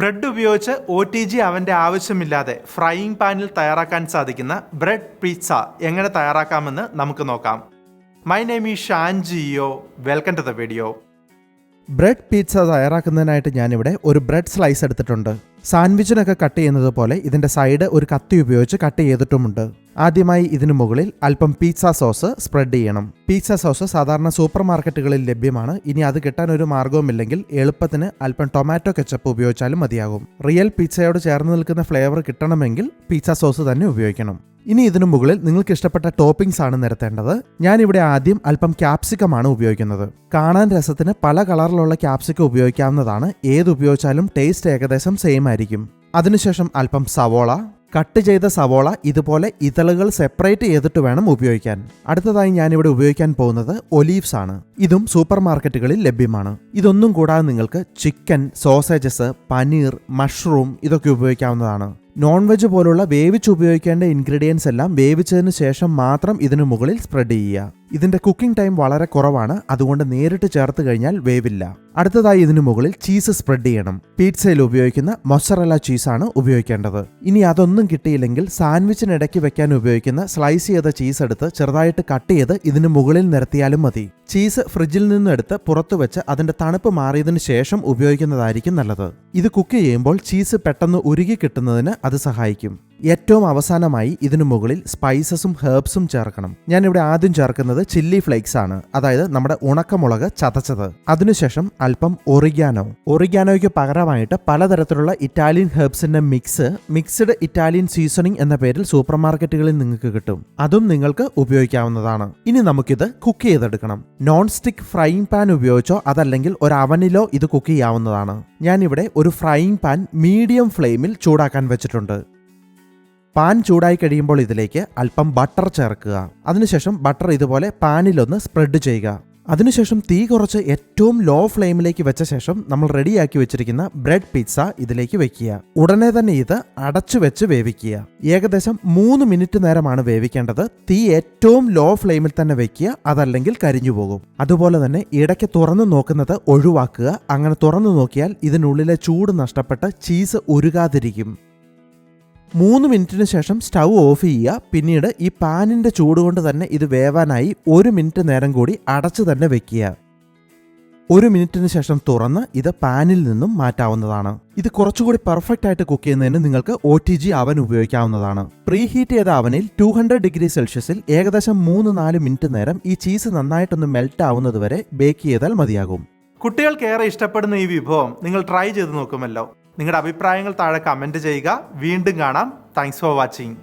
Bread ഉപയോഗിച്ച് O T G അവന്റെ ആവശ്യമില്ലാതെ ഫ്രൈയിങ് പാനിൽ തയ്യാറാക്കാൻ സാധിക്കുന്ന ബ്രെഡ് പിസ്സ എങ്ങനെ തയ്യാറാക്കാമെന്ന് നമുക്ക് നോക്കാം. My name is Shan Geo welcome to the video bread pizza തയ്യാറാക്കുന്നതിനായിട്ട് ഞാനിവിടെ ഒരു ബ്രെഡ് സ്ലൈസ് എടുത്തിട്ടുണ്ട്. സാൻഡ്വിച്ചിനൊക്കെ കട്ട് ചെയ്യുന്നത് പോലെ ഇതിന്റെ സൈഡ് ഒരു കത്തി ഉപയോഗിച്ച് കട്ട് ചെയ്തിട്ടുമുണ്ട്. ആദ്യമായി ഇതിനു മുകളിൽ അല്പം പീറ്റ്സ സോസ് സ്പ്രെഡ് ചെയ്യണം. പീറ്റ്സ സോസ് സാധാരണ സൂപ്പർ മാർക്കറ്റുകളിൽ ലഭ്യമാണ്. ഇനി അത് കിട്ടാൻ ഒരു മാർഗവുമില്ലെങ്കിൽ എളുപ്പത്തിന് അല്പം ടൊമാറ്റോ കെച്ചപ്പ് ഉപയോഗിച്ചാലും മതിയാകും. റിയൽ പിസ്സയോട് ചേർന്ന് നിൽക്കുന്ന ഫ്ലേവർ കിട്ടണമെങ്കിൽ പീറ്റ്സ സോസ് തന്നെ ഉപയോഗിക്കണം. ഇനി ഇതിനു മുകളിൽ നിങ്ങൾക്ക് ഇഷ്ടപ്പെട്ട ടോപ്പിംഗ്സ് ആണ് നിരത്തേണ്ടത്. ഞാൻ ഇവിടെ ആദ്യം അല്പം ക്യാപ്സിക്കം ആണ് ഉപയോഗിക്കുന്നത്. കാണാൻ രസത്തിന് പല കളറിലുള്ള ക്യാപ്സിക്കം ഉപയോഗിക്കാവുന്നതാണ്. ഏത് ഉപയോഗിച്ചാലും ടേസ്റ്റ് ഏകദേശം സെയിം ആയിരിക്കും. അതിനുശേഷം അല്പം സവോള. കട്ട് ചെയ്ത സവോള ഇതുപോലെ ഇതളുകൾ സെപ്പറേറ്റ് ചെയ്തിട്ട് വേണം ഉപയോഗിക്കാൻ. അടുത്തതായി ഞാനിവിടെ ഉപയോഗിക്കാൻ പോകുന്നത് ഒലീവ്സ് ആണ്. ഇതും സൂപ്പർ മാർക്കറ്റുകളിൽ ലഭ്യമാണ്. ഇതൊന്നും കൂടാതെ നിങ്ങൾക്ക് ചിക്കൻ സോസേജസ് പനീർ മഷ്റൂം ഇതൊക്കെ ഉപയോഗിക്കാവുന്നതാണ്. നോൺ വെജ് പോലുള്ള വേവിച്ച് ഉപയോഗിക്കേണ്ട ഇൻഗ്രീഡിയൻസ് എല്ലാം വേവിച്ചതിന് ശേഷം മാത്രം ഇതിനു മുകളിൽ സ്പ്രെഡ് ചെയ്യുക. ഇതിന്റെ കുക്കിംഗ് ടൈം വളരെ കുറവാണ്. അതുകൊണ്ട് നേരിട്ട് ചേർത്ത് കഴിഞ്ഞാൽ വേവില്ല. അടുത്തതായി ഇതിനു മുകളിൽ ചീസ് സ്പ്രെഡ് ചെയ്യണം. പീറ്റ്സയിൽ ഉപയോഗിക്കുന്ന മൊസറല ചീസാണ് ഉപയോഗിക്കേണ്ടത്. ഇനി അതൊന്നും കിട്ടിയില്ലെങ്കിൽ സാൻഡ്വിച്ചിനിടയ്ക്ക് വെക്കാൻ ഉപയോഗിക്കുന്ന സ്ലൈസ് ചെയ്ത ചീസ് എടുത്ത് ചെറുതായിട്ട് കട്ട് ചെയ്ത് ഇതിന് മുകളിൽ നിരത്തിയാലും മതി. ചീസ് ഫ്രിഡ്ജിൽ നിന്ന് എടുത്ത് പുറത്തു വെച്ച് അതിന്റെ തണുപ്പ് മാറിയതിനു ശേഷം ഉപയോഗിക്കുന്നതായിരിക്കും നല്ലത്. ഇത് കുക്ക് ചെയ്യുമ്പോൾ ചീസ് പെട്ടെന്ന് ഉരുകി കിട്ടുന്നതിന് അത് സഹായിക്കും. ഏറ്റവും അവസാനമായി ഇതിനു മുകളിൽ സ്പൈസസും ഹെർബ്സും ചേർക്കണം. ഞാൻ ഇവിടെ ആദ്യം ചേർക്കുന്നത് ചില്ലി ഫ്ലേക്സ് ആണ് അതായത് നമ്മുടെ ഉണക്കമുളക് ചതച്ചത്. അതിനുശേഷം അല്പം ഒറിഗാനോ. ഒറിഗാനോയ്ക്ക് പകരമായിട്ട് പലതരത്തിലുള്ള ഇറ്റാലിയൻ ഹെർബ്സിന്റെ മിക്സ് മിക്സ്ഡ് ഇറ്റാലിയൻ സീസണിംഗ് എന്ന പേരിൽ സൂപ്പർ മാർക്കറ്റുകളിൽ നിങ്ങൾക്ക് കിട്ടും. അതും നിങ്ങൾക്ക് ഉപയോഗിക്കാവുന്നതാണ്. ഇനി നമുക്കിത് കുക്ക് ചെയ്തെടുക്കണം. നോൺ സ്റ്റിക്ക് ഫ്രൈയിങ് പാൻ ഉപയോഗിച്ചോ അതല്ലെങ്കിൽ ഒരു അവനിലോ ഇത് കുക്ക് ചെയ്യാവുന്നതാണ്. ഞാനിവിടെ ഒരു ഫ്രൈയിങ് പാൻ മീഡിയം ഫ്ലെയിമിൽ ചൂടാക്കാൻ വെച്ചിട്ടുണ്ട്. പാൻ ചൂടായി കഴിയുമ്പോൾ ഇതിലേക്ക് അല്പം ബട്ടർ ചേർക്കുക. അതിനുശേഷം ബട്ടർ ഇതുപോലെ പാനിലൊന്ന് സ്പ്രെഡ് ചെയ്യുക. അതിനുശേഷം തീ കുറച്ച് ഏറ്റവും ലോ ഫ്ലെയിമിലേക്ക് വെച്ച ശേഷം നമ്മൾ റെഡിയാക്കി വെച്ചിരിക്കുന്ന ബ്രെഡ് പിസ്സ ഇതിലേക്ക് വെക്കുക. ഉടനെ തന്നെ ഇത് അടച്ചു വെച്ച് വേവിക്കുക. ഏകദേശം മൂന്ന് മിനിറ്റ് നേരമാണ് വേവിക്കേണ്ടത്. തീ ഏറ്റവും ലോ ഫ്ലെയിമിൽ തന്നെ വെക്കുക അതല്ലെങ്കിൽ കരിഞ്ഞു പോകും. അതുപോലെ തന്നെ ഇടയ്ക്ക് തുറന്നു നോക്കുന്നത് ഒഴിവാക്കുക. അങ്ങനെ തുറന്നു നോക്കിയാൽ ഇതിനുള്ളിലെ ചൂട് നഷ്ടപ്പെട്ട് ചീസ് ഉരുകാതിരിക്കും. മൂന്ന് മിനിറ്റിന് ശേഷം സ്റ്റൗ ഓഫ് ചെയ്യുക. പിന്നീട് ഈ പാനിന്റെ ചൂട് കൊണ്ട് തന്നെ ഇത് വേവാനായി ഒരു മിനിറ്റ് നേരം കൂടി അടച്ചു തന്നെ വെക്കുക. ഒരു മിനിറ്റിന് ശേഷം തുറന്ന് ഇത് പാനിൽ നിന്നും മാറ്റാവുന്നതാണ്. ഇത് കുറച്ചുകൂടി പെർഫെക്റ്റ് ആയിട്ട് കുക്ക് ചെയ്യുന്നതിന് നിങ്ങൾക്ക് ഒ ടി ജി അവൻ ഉപയോഗിക്കാവുന്നതാണ്. പ്രീ ഹീറ്റ് ചെയ്ത അവനിൽ ടു ഹൺഡ്രഡ് ഡിഗ്രി സെൽഷ്യസിൽ ഏകദേശം മൂന്ന് നാല് മിനിറ്റ് നേരം ഈ ചീസ് നന്നായിട്ടൊന്ന് മെൽറ്റ് ആവുന്നത് വരെ ബേക്ക് ചെയ്താൽ മതിയാകും. കുട്ടികൾക്ക് ഏറെ ഇഷ്ടപ്പെടുന്ന ഈ വിഭവം നിങ്ങൾ ട്രൈ ചെയ്ത് നോക്കുമല്ലോ. നിങ്ങളുടെ അഭിപ്രായങ്ങൾ താഴെ കമന്റ് ചെയ്യുക. വീണ്ടും കാണാം. Thanks for watching